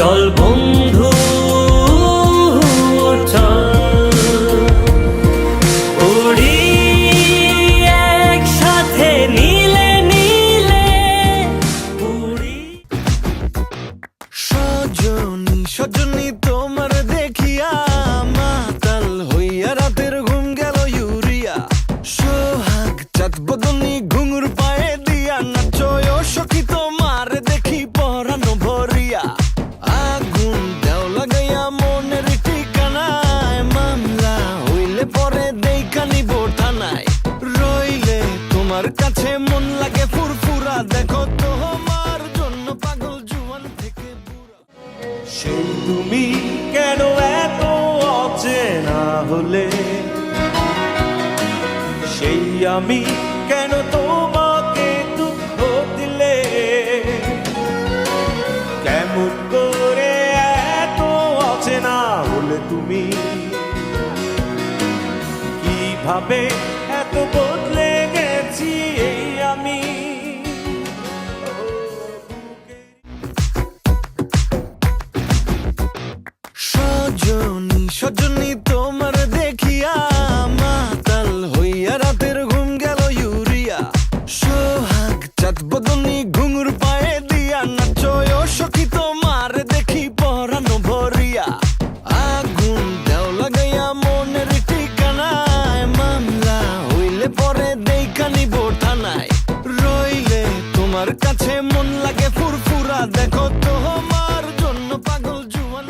চল নিব থানায়। রইলে তোমার কাছে মন লাগে ফুরফুরা। দেখো তোমার জন্য পাগল জুয়ান থেকে সেই তুমি কেন এত অচেনা হলে? সেই আমি কেন তোমাকে কিভাবে এত বদলে লাগে ফুরফুরা দেখো তোমার জন্য পাগল জুয়ান